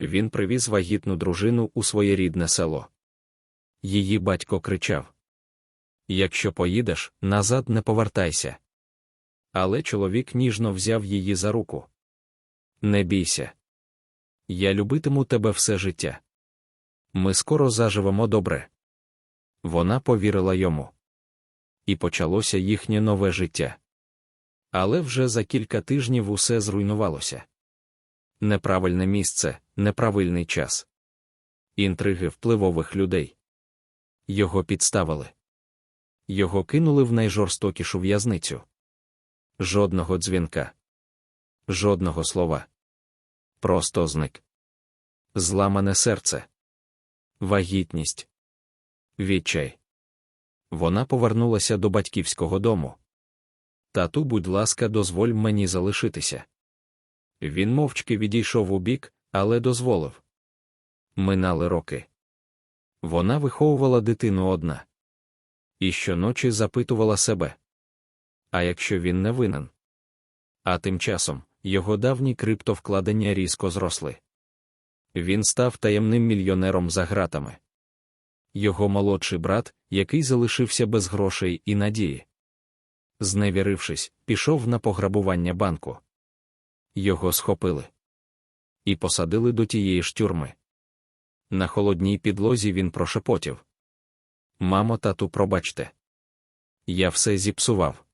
Він привіз вагітну дружину у своє рідне село. Її батько кричав: Якщо поїдеш, назад не повертайся. Але чоловік ніжно взяв її за руку. Не бійся. Я любитиму тебе все життя. Ми скоро заживемо добре. Вона повірила йому. І почалося їхнє нове життя. Але вже за кілька тижнів усе зруйнувалося. Неправильне місце, неправильний час. Інтриги впливових людей. Його підставили. Його кинули в найжорстокішу в'язницю. Жодного дзвінка. Жодного слова. Просто зник. Зламане серце. Вагітність. Відчай. Вона повернулася до батьківського дому. Тату, будь ласка, дозволь мені залишитися. Він мовчки відійшов у бік, але дозволив. Минали роки. Вона виховувала дитину одна. І щоночі запитувала себе. А якщо він не винен? А тим часом його давні криптовкладення різко зросли. Він став таємним мільйонером за гратами. Його молодший брат, який залишився без грошей і надії. Зневірившись, пішов на пограбування банку. Його схопили і посадили до тієї ж тюрми. На холодній підлозі він прошепотів. Мамо, тату, пробачте. Я все зіпсував.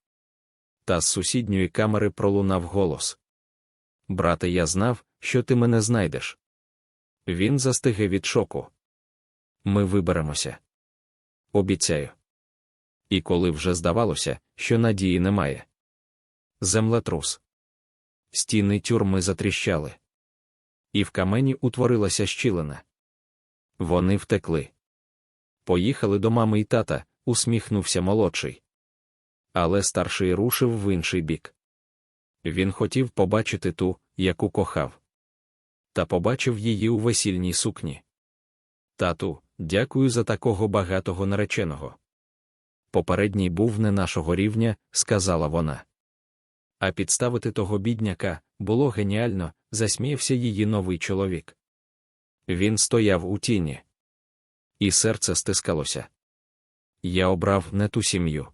Та з сусідньої камери пролунав голос. Брате, я знав, що ти мене знайдеш. Він застиге від шоку. Ми виберемося. Обіцяю. І коли вже здавалося, що надії немає. Землетрус. Стіни тюрми затріщали. І в камені утворилася щілина. Вони втекли. Поїхали до мами й тата, усміхнувся молодший. Але старший рушив в інший бік. Він хотів побачити ту, яку кохав. Та побачив її у весільній сукні. Тату, дякую за такого багатого нареченого. Попередній був не нашого рівня, сказала вона. А підставити того бідняка було геніально, засміявся її новий чоловік. Він стояв у тіні. І серце стискалося. Я обрав не ту сім'ю.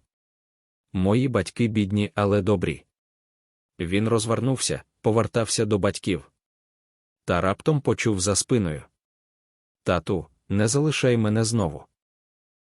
Мої батьки бідні, але добрі. Він розвернувся, повертався до батьків. Та раптом почув за спиною. Тату, не залишай мене знову.